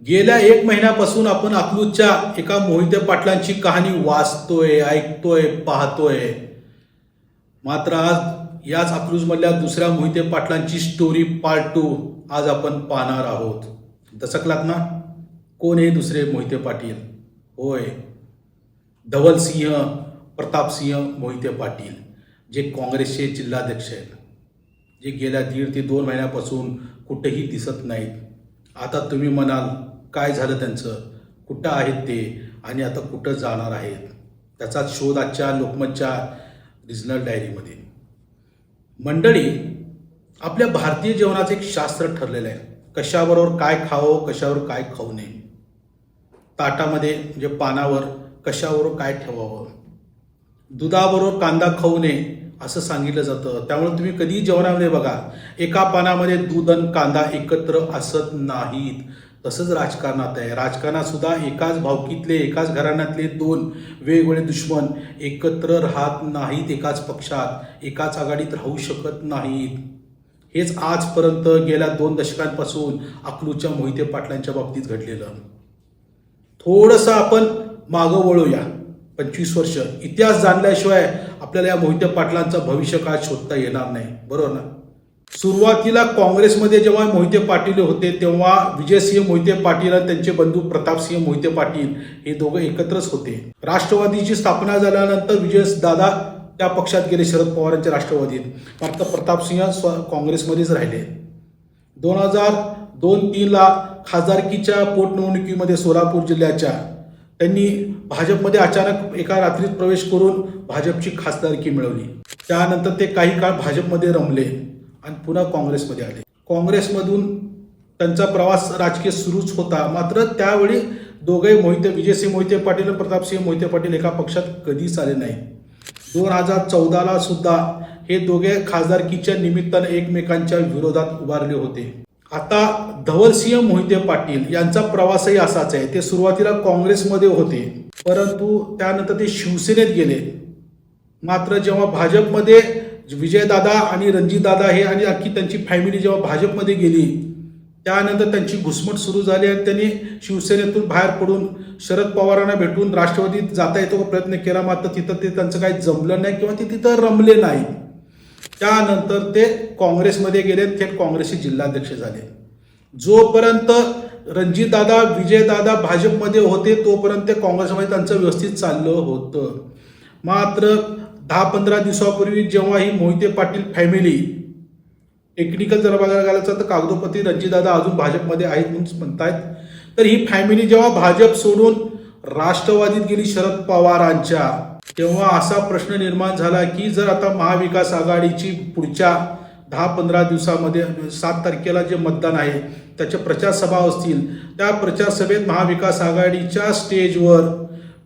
गेल्या एक महिन्यापासून आपण अकलूजच्या एका मोहिते पाटलांची कहाणी वाचतोय ऐकतोय पाहतोय. मात्र आज याच अकलूजमधल्या दुसऱ्या मोहिते पाटलांची स्टोरी पार्ट टू आज आपण पाहणार आहोत. दसकलात ना कोण हे दुसरे मोहिते पाटील? होय. धवलसिंह प्रतापसिंह मोहिते पाटील जे काँग्रेसचे जिल्हाध्यक्ष आहेत. जे गेल्या दीड ते दोन महिन्यापासून कुठेही दिसत नाहीत. आता तुम्ही म्हणाल काय झालं त्यांचं? कुठं आहेत ते? आणि आता कुठं जाणार आहेत? त्याचा शोध आजच्या लोकमतच्या रिजनल डायरीमध्ये. मंडळी आपल्या भारतीय जेवणाचं एक शास्त्र ठरलेलं आहे. कशाबरोबर काय खावं कशावर काय खाऊ नये. ताटामध्ये म्हणजे पानावर कशावर काय ठेवावं. दुधाबरोबर कांदा खाऊ नये. असं सांगितलं जातं. त्यामुळे तुम्ही कधी जेवणामध्ये बघा. एका पानामध्ये दूध आणि कांदा एकत्र असत नाहीत. तसंच राजकारणात आहे. राजकारणात सुद्धा एकाच भावकीतले एकाच घराण्यातले दोन वेगवेगळे दुश्मन एकत्र राहत नाहीत एकाच पक्षात. एकाच आघाडीत राहू शकत नाहीत. हेच आजपर्यंत गेल्या दोन दशकांपासून अकलूच्या मोहिते पाटलांच्या बाबतीत घडलेलं. थोडंसं आपण मागं वळूया. पंचवीस वर्ष. इतिहास जाणल्याशिवाय आपल्याला या मोहिते पाटलांचा भविष्य काळ शोधता येणार नाही. बरोबर ना? सुरुवातीला काँग्रेसमध्ये जेव्हा मोहिते पाटील होते तेव्हा विजयसिंह मोहिते पाटील आणि त्यांचे बंधू प्रतापसिंह मोहिते पाटील हे दोघं एकत्रच होते. राष्ट्रवादीची स्थापना झाल्यानंतर विजय दादा त्या पक्षात गेले शरद पवारांच्या राष्ट्रवादीत. मात्र प्रतापसिंह स्व काँग्रेसमध्येच राहिले. दोन हजार दोन तीनला खासदारकीच्या पोटनिवडणुकीमध्ये सोलापूर जिल्ह्याच्या त्यांनी भाजपमध्ये अचानक एका रात्रीत प्रवेश करून भाजपची खासदारकी मिळवली. त्यानंतर ते काही काळ भाजपमध्ये रमले आणि पुन्हा काँग्रेसमध्ये आले. काँग्रेसमधून त्यांचा प्रवास राजकीय सुरूच होता. मात्र त्यावेळी दोघे मोहिते विजयसिंह मोहिते पाटील आणि प्रतापसिंह मोहिते पाटील एका पक्षात कधीच आले नाही दोन हजार चौदाला सुद्धा हे दोघे खासदारकीच्या निमित्तानं एकमेकांच्या विरोधात उभारले होते. आता धवलसिंह मोहिते पाटील यांचा प्रवासही असाच आहे. ते सुरुवातीला काँग्रेसमध्ये होते परंतु त्यानंतर ते शिवसेनेत गेले. मात्र जेव्हा भाजपमध्ये विजयदादा आणि रणजितदादा हे आणि अख्खी त्यांची फॅमिली जेव्हा भाजपमध्ये गेली त्यानंतर त्यांची घुसमट सुरू झाली आणि त्यांनी शिवसेनेतून बाहेर पडून शरद पवारांना भेटून राष्ट्रवादीत जाता येतो का प्रयत्न केला. मात्र तिथं ते त्यांचं काही जमलं नाही किंवा ते तिथं रमले नाही. त्यानंतर ते काँग्रेसमध्ये गेले थेट काँग्रेसचे जिल्हाध्यक्ष झाले. जोपर्यंत रणजितदादा विजयदादा भाजपमध्ये होते तोपर्यंत ते काँग्रेसमध्ये त्यांचं व्यवस्थित चाललं होतं. मात्र दहा पंधरा दिवसापूर्वी जेव्हा ही मोहिते पाटील फॅमिली टेक्निकल जर बघायला गेलं तर कागदोपती रणजितदादा अजून भाजपमध्ये आहेत म्हणून म्हणतायत. तर ही फॅमिली जेव्हा भाजप सोडून राष्ट्रवादीत गेली शरद पवारांच्या तेव्हा असा प्रश्न निर्माण झाला की जर आता महाविकास आघाडीची पुढच्या दहा पंधरा दिवसामध्ये सात तारखेला जे मतदान आहे त्याच्या प्रचार सभा असतील त्या प्रचार सभेत महाविकास आघाडीच्या स्टेजवर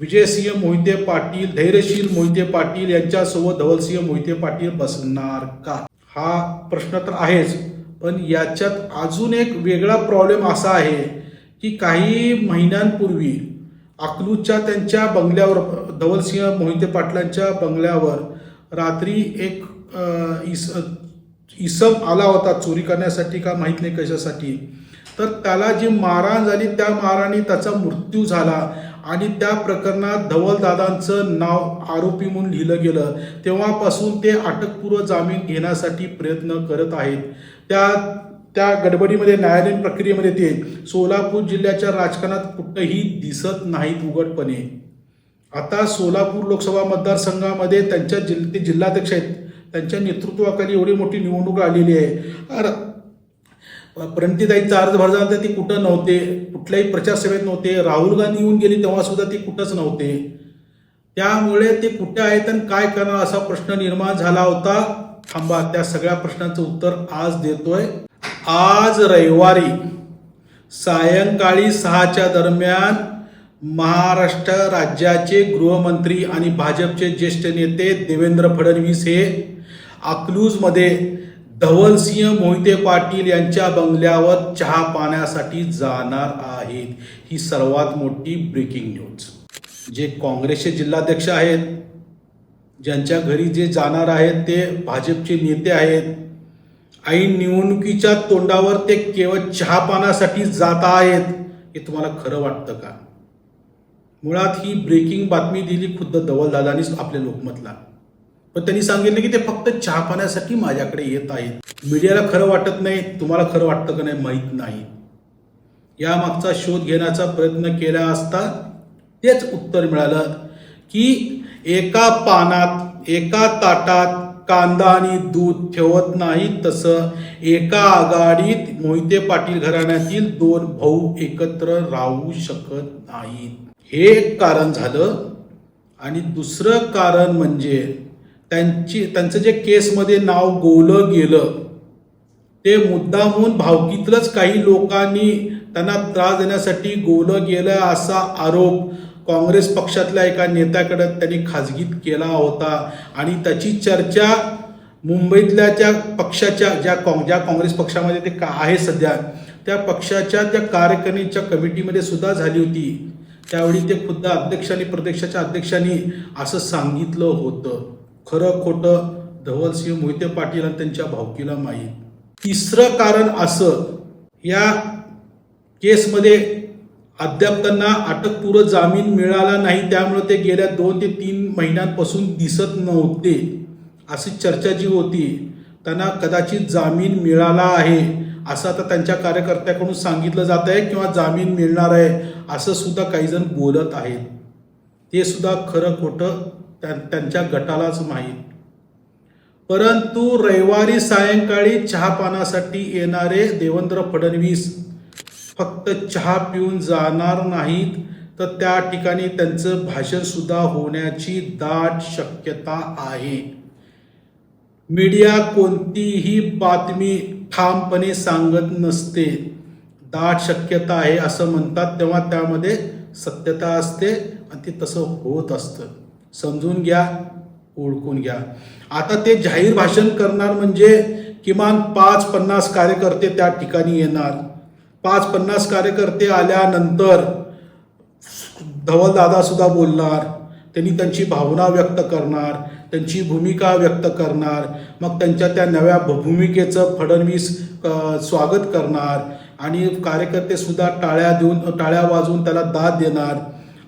विजयसिंह मोहिते पाटील धैर्यशील मोहिते पाटील यांच्यासोबत धवलसिंह मोहिते पाटील बसणार का? हा प्रश्न तर आहेच पण याच्यात अजून एक वेगळा प्रॉब्लेम असा आहे की काही महिन्यांपूर्वी अकलूजच्या त्यांच्या बंगल्यावर धवलसिंह मोहिते पाटलांच्या बंगल्यावर रात्री एक इस इसम आला होता चोरी करण्यासाठी का माहीत नाही कशासाठी. तर त्याला जी मारहाण झाली त्या मारहाणी त्याचा मृत्यू झाला आणि त्या प्रकरणात धवलदादांचं नाव आरोपी म्हणून लिहिलं गेलं. तेव्हापासून ते अटकपूर्व जामीन घेण्यासाठी प्रयत्न करत आहेत. त्या त्या गडबडीमध्ये न्यायालयीन प्रक्रियेमध्ये ते सोलापूर जिल्ह्याच्या राजकारणात कुठंही दिसत नाहीत उघडपणे. आता सोलापूर लोकसभा मतदारसंघामध्ये त्यांच्या जिल ते जिल्हाध्यक्ष आहेत. त्यांच्या नेतृत्वाखाली एवढी मोठी निवडणूक आलेली आहे. अर- अर्ज अर्ज भरला तर ती कुठं नव्हते कुठल्याही प्रचारसभेत नव्हते. राहुल गांधी येऊन गेली तेव्हा सुद्धा ती कुठंच नव्हते. त्यामुळे ते कुठे आहेत आणि काय करणार असा प्रश्न निर्माण झाला होता? थांबा त्या सगळ्या प्रश्नांचं उत्तर आज देतोय. आज रविवारी सायंकाळी सहाच्या दरम्यान महाराष्ट्र राज्याचे गृहमंत्री आणि भाजपचे ज्येष्ठ नेते देवेंद्र फडणवीस हे अकलूजमध्ये धवलसिंह मोहिते पाटील यांच्या बंगल्यावर चहा पाण्यासाठी जाणार आहेत. ही सर्वात मोठी ब्रेकिंग न्यूज जे काँग्रेसचे जिल्हाध्यक्ष आहेत ज्यांच्या घरी जे जाणार आहेत ते भाजपचे नेते आहेत ऐन निवडणुकीच्या तोंडावर ते केवळ चहापानासाठी जात आहेत हे तुम्हाला खरं वाटतं का? मुळात ही ब्रेकिंग बातमी दिली खुद्द धवलदादानीच आपल्या लोकमतला. पण त्यांनी सांगितलं की ते फक्त चहा पाण्यासाठी माझ्याकडे येत आहेत. मीडियाला खरं वाटत नाही तुम्हाला खरं वाटतं का नाही माहीत नाही. यामागचा शोध घेण्याचा प्रयत्न केला असता तेच उत्तर मिळालं की एका पानात एका ताटात कांदा आणि दूध ठेवत नाही तसं एका आघाडीत मोहिते पाटील घराण्यातील दोन भाऊ एकत्र राहू शकत नाहीत. हे एक कारण झालं. आणि दुसरं कारण म्हणजे त्यांची त्यांचं जे केसमध्ये नाव गोवलं गेलं ते मुद्दामून भावकीतलंच काही लोकांनी त्यांना त्रास देण्यासाठी गोवलं गेलं असा आरोप काँग्रेस पक्षातल्या एका नेत्याकडे त्यांनी खाजगीत केला होता. आणि त्याची चर्चा मुंबईतल्या त्या पक्षाच्या ज्या कॉ ज्या काँग्रेस पक्षामध्ये ते का आहे सध्या त्या पक्षाच्या त्या कार्यकारिणीच्या कमिटीमध्ये सुद्धा झाली होती. त्यावेळी ते खुद्द अध्यक्षांनी प्रदेशाच्या अध्यक्षांनी असं सांगितलं होतं. खरं खोटं धवलसिंह मोहिते पाटील आणि त्यांच्या भावकीला माहीत. तिसरं कारण असं या केसमध्ये अद्याप त्यांना अटकपूर्व जामीन मिळाला नाही त्यामुळे ते गेल्या दोन ते तीन महिन्यांपासून दिसत नव्हते अशी चर्चा जी होती त्यांना कदाचित जामीन मिळाला आहे असं आता त्यांच्या कार्यकर्त्याकडून सांगितलं जात आहे किंवा जामीन मिळणार आहे असं सुद्धा काही जण बोलत आहेत. ते सुद्धा खरं खोटं त्या त्यांच्या गटालाच माहीत. परंतु रविवारी सायंकाळी चहापानासाठी येणारे देवेंद्र फडणवीस फक्त चहा पिऊन जाणार नाहीत तर त्या ठिकाणी त्यांचं भाषण सुद्धा होण्याची दाट शक्यता आहे. मीडिया कोणतीही बातमी ठामपणे सांगत नसते. दाट शक्यता आहे असं म्हणतात तेव्हा त्यामध्ये सत्यता असते आणि ते तसं होत असतं. समजून घ्या ओळखून घ्या. आता ते जाहीर भाषण करणार म्हणजे किमान पाच पन्नास कार्यकर्ते त्या ठिकाणी येणार. पाच पन्नास कार्यकर्ते आल्यानंतर धवलदादासुद्धा बोलणार. त्यांनी त्यांची भावना व्यक्त करणार त्यांची भूमिका व्यक्त करणार. मग त्यांच्या त्या नव्या भ- भूमिकेचं फडणवीस स्वागत करणार. आणि कार्यकर्तेसुद्धा टाळ्या देऊन टाळ्या वाजवून त्याला दाद देणार.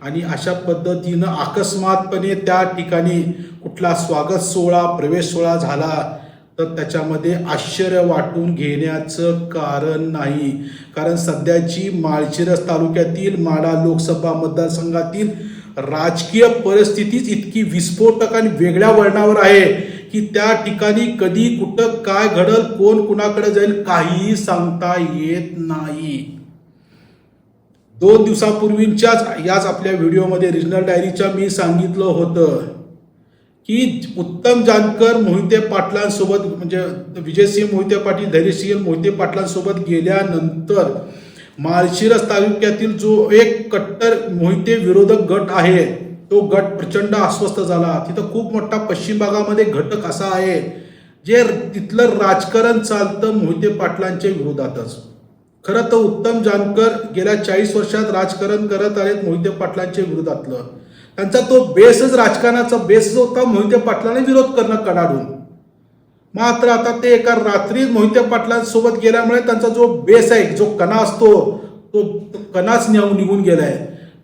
आणि अशा पद्धतीनं अकस्मातपणे त्या ठिकाणी कुठला स्वागत सोहळा प्रवेश सोहळा झाला. तर त्याच्यामध्ये आश्चर्य वाटून घेण्याचं कारण नाही. कारण सध्याची माळशिरस तालुक्यातील माडा लोकसभा मतदारसंघातील राजकीय परिस्थितीच इतकी विस्फोटक आणि वेगळ्या वळणावर आहे की त्या ठिकाणी कधी कुठं काय घडल कोण कुणाकडे जाईल काहीही सांगता येत नाही. दोन दिवसापूर्वीच्याच याच आपल्या व्हिडिओमध्ये रिजनल डायरीच्या मी सांगितलं होतं की उत्तम जानकर मोहिते पाटलांसोबत म्हणजे विजयसिंह मोहिते पाटील धैर्यसिंह मोहिते पाटलांसोबत गेल्यानंतर माळशिरस तालुक्यातील जो एक कट्टर मोहिते विरोधक गट आहे तो गट प्रचंड अस्वस्थ झाला. तिथं खूप मोठा पश्चिम भागामध्ये घटक असा आहे जे तिथलं राजकारण चालतं मोहिते पाटलांच्या विरोधातच. खरं तर उत्तम जानकर गेल्या चाळीस वर्षात राजकारण करत आहेत मोहिते पाटलांच्या विरोधातलं. त्यांचा तो बेसच राजकारणाचा बेस जो होता मोहिते पाटलाने विरोध करणं कडाडून. मात्र आता ते एका रात्री मोहिते पाटलांसोबत गेल्यामुळे त्यांचा जो बेस आहे जो कणा असतो तो कणाच निघून निघून गेलाय.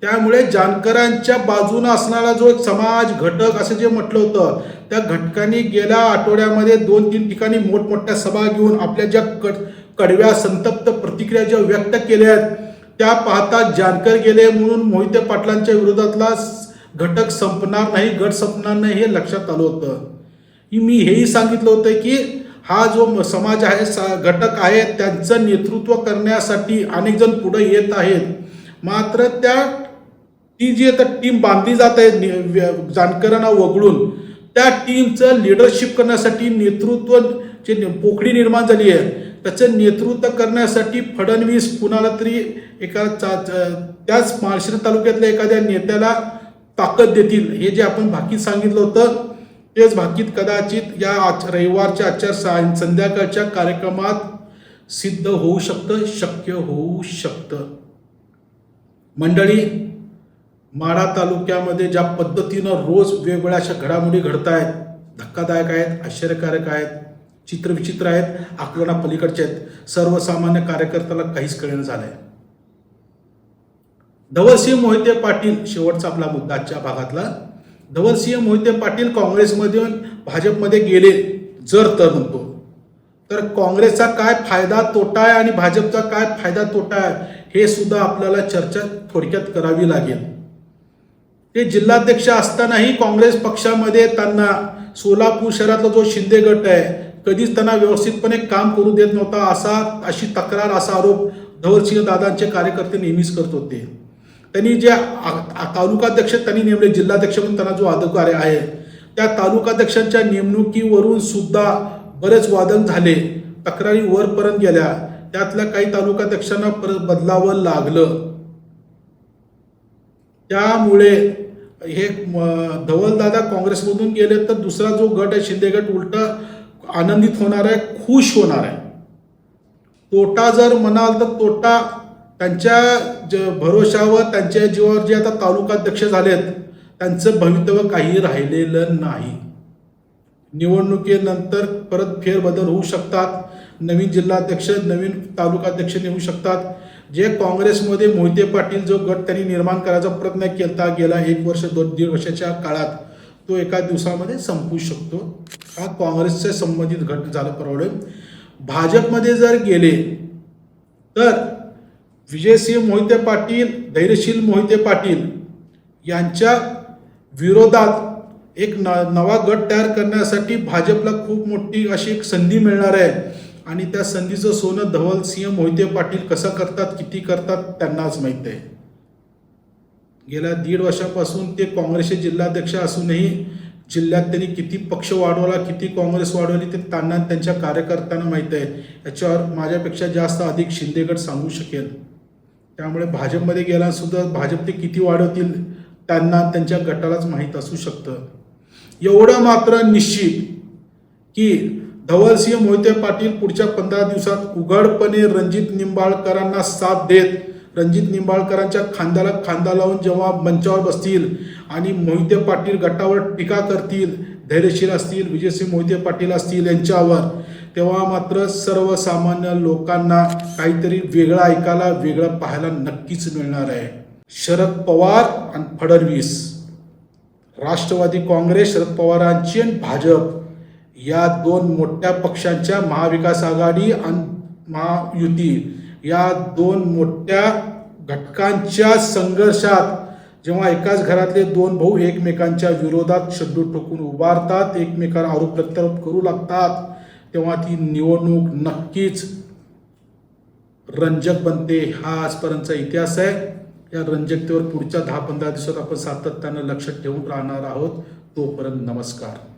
त्यामुळे जानकरांच्या बाजूनं असणारा जो एक समाज घटक असं जे म्हटलं होतं त्या घटकांनी गेल्या आठवड्यामध्ये दोन तीन ठिकाणी मोठमोठ्या सभा घेऊन आपल्या ज्या कड कडव्या संतप्त प्रतिक्रिया ज्या व्यक्त केल्या आहेत त्या पाहता जानकर गेले म्हणून मोहिते पाटलांच्या विरोधातला घटक संपणार नाही गट संपणार नाही हे लक्षात आलं होतं. मी हेही सांगितलं होतं की हा जो म- समाज आहे सा- घटक आहे त्यांचं नेतृत्व करण्यासाठी अनेक जण पुढे येत आहेत. मात्र त्या ती जी आता टीम बांधली जात आहे नि- जानकरांना वगळून त्या टीमचं लिडरशिप करण्यासाठी नेतृत्व जे पोकळी निर्माण झाली आहे त्याचं नेतृत्व करण्यासाठी फडणवीस कुणाला तरी एका चा- त्याच माळशिर तालुक्यातल्या एखाद्या नेत्याला ताकद देतील. हे जे आपण भाकीत सांगितलं होतं तेच भाकीत कदाचित या रविवारच्या आजच्या सा- संध्याकाळच्या कार्यक्रमात सिद्ध होऊ शकतं शक्य होऊ शकतं. मंडळी माढा तालुक्यामध्ये ज्या पद्धतीनं रोज वेगवेगळ्या अशा घडामोडी घडत आहेत धक्कादायक आहेत आश्चर्यकारक आहेत चित्रविचित्र आहेत आकलना पलीकडचे आहेत सर्वसामान्य कार्यकर्त्याला काहीच कळीन झालं आहे धवलसिंह मोहिते पाटील शेवटचा आपला मुद्दा आजच्या भागातला. धवलसिंह मोहिते पाटील काँग्रेसमधून भाजपमध्ये गेले जर तर म्हणतो. तर काँग्रेसचा काय फायदा तोटा आहे आणि भाजपचा काय फायदा तोटा आहे हे सुद्धा आपल्याला चर्चा थोडक्यात करावी लागेल. ते जिल्हाध्यक्ष असतानाही काँग्रेस पक्षामध्ये त्यांना सोलापूर शहरातला जो शिंदे गट आहे कधीच त्यांना व्यवस्थितपणे काम करू देत नव्हता असा अशी तक्रार असा आरोप धवलसिंह दादांचे कार्यकर्ते नेहमीच करत होते. त्यांनी जे तालुकाध्यक्ष त्यांनी नेमले जिल्हाध्यक्ष म्हणून त्यांना जो अधिकार आहे त्या तालुकाध्यक्षांच्या नेमणुकीवरून सुद्धा बरेच वादन झाले. तक्रारी वरपर्यंत गेल्या. त्यातल्या काही तालुकाध्यक्षांना परत बदलावं लागलं. त्यामुळे हे धवलदादा काँग्रेसमधून गेले तर दुसरा जो गट आहे शिंदे गट उलट आनंदित होणार आहे खुश होणार आहे. तोटा जर म्हणाल तर तोटा त्यांच्या ज भरोशावर त्यांच्या जीवावर जे आता तालुकाध्यक्ष झालेत त्यांचं भवितव्य काही राहिलेलं नाही. निवडणुकीनंतर परत फेरबदल होऊ शकतात. नवीन जिल्हाध्यक्ष नवीन तालुकाध्यक्ष नेऊ शकतात. जे काँग्रेसमध्ये मोहिते पाटील जो गट त्यांनी निर्माण करायचा प्रयत्न केला गेला एक वर्ष दोन दीड वर्षाच्या काळात तो एका दिवसामध्ये संपू शकतो. हा काँग्रेसच्या संबंधित गट झाला प्रॉब्लेम भाजपमध्ये जर गेले तर विजयसिंह मोहिते पाटील धैर्यशील मोहिते पाटील यांच्या विरोधात एक न नवा गट तयार करण्यासाठी भाजपला खूप मोठी अशी एक संधी मिळणार आहे. आणि त्या संधीचं सोनं धवलसिंह मोहिते पाटील कसं करतात किती करतात त्यांनाच माहीत आहे. गेल्या दीड वर्षापासून ते काँग्रेसचे जिल्हाध्यक्ष असूनही जिल्ह्यात त्यांनी किती पक्ष वाढवला किती काँग्रेस वाढवली ते त्यांना त्यांच्या कार्यकर्त्यांना माहीत आहे. याच्यावर माझ्यापेक्षा जास्त अधिक शिंदेगड सांगू शकेल त्यामुळे भाजपमध्ये गेला सुद्धा भाजप ते किती वाढवतील त्यांना त्यांच्या गटालाच माहीत असू शकतं. एवढं मात्र निश्चित की धवलसिंह मोहिते पाटील पुढच्या पंधरा दिवसात उघडपणे रणजित निंबाळकरांना साथ देत रणजित निंबाळकरांच्या खांद्याला खांदा लावून जेव्हा मंचावर बसतील आणि मोहिते पाटील गटावर टीका करतील धैर्यशील असतील विजयसिंह मोहिते पाटील असतील यांच्यावर तेव्हा मात्र सर्वसामान्य लोकांना काहीतरी वेगळं ऐकायला वेगळं पाहायला नक्कीच मिळणार आहे. शरद पवार आणि फडणवीस. राष्ट्रवादी काँग्रेस शरद पवारांची आणि भाजप या दोन मोठ्या पक्षांच्या महाविकास आघाडी आणि महायुती या दोन मोठ्या घटकांच्या संघर्षात जेव्हा एकाच घरातले दोन भाऊ एकमेकांच्या विरोधात शब्द ठोकून उभारतात एकमेकांना आरोप प्रत्यारोप करू लागतात तेव्हा ती निवडणूक नक्कीच रंजक बनते. हा आजपर्यंतचा इतिहास आहे. या रंजकतेवर पुढच्या दहा पंधरा दिवसात आपण सातत्यानं लक्ष ठेवून राहणार आहोत. तोपर्यंत नमस्कार.